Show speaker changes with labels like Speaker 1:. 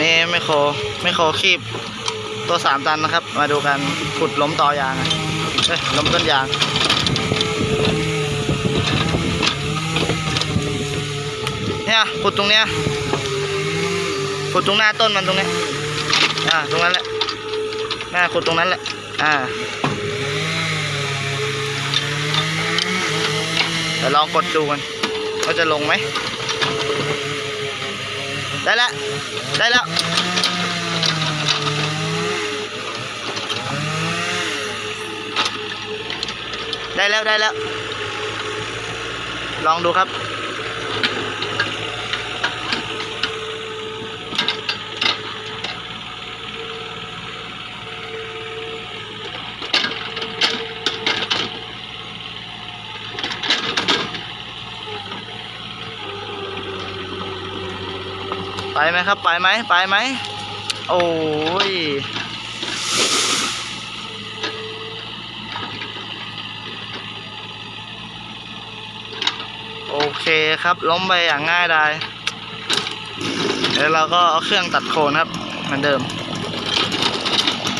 Speaker 1: นี่ไม่โคไม่โคคีบตัวสามตันนะครับ มาดูกันขุดล้มตอยางเอ้ยล้มต้นยางเนี่ยขุดตรงเนี้ยขุดตรงหน้าต้นมันตรงเนี้ยอ่าตรงนั้นแหละหน่าขุดตรงนั้นแหละอ่าเดี๋ยวลองกดดูกันว่าจะลงไหม ได้แล้ว ได้แล้ว ได้แล้วได้แล้ว ลองดูครับ ไปไหมครับ ไปไหมไปไหม โอ้ยโอเคครับ ล้มไปอย่างง่ายดายเดี๋ยวเราก็เอาเครื่องตัดโคนครับ เหมือนเดิม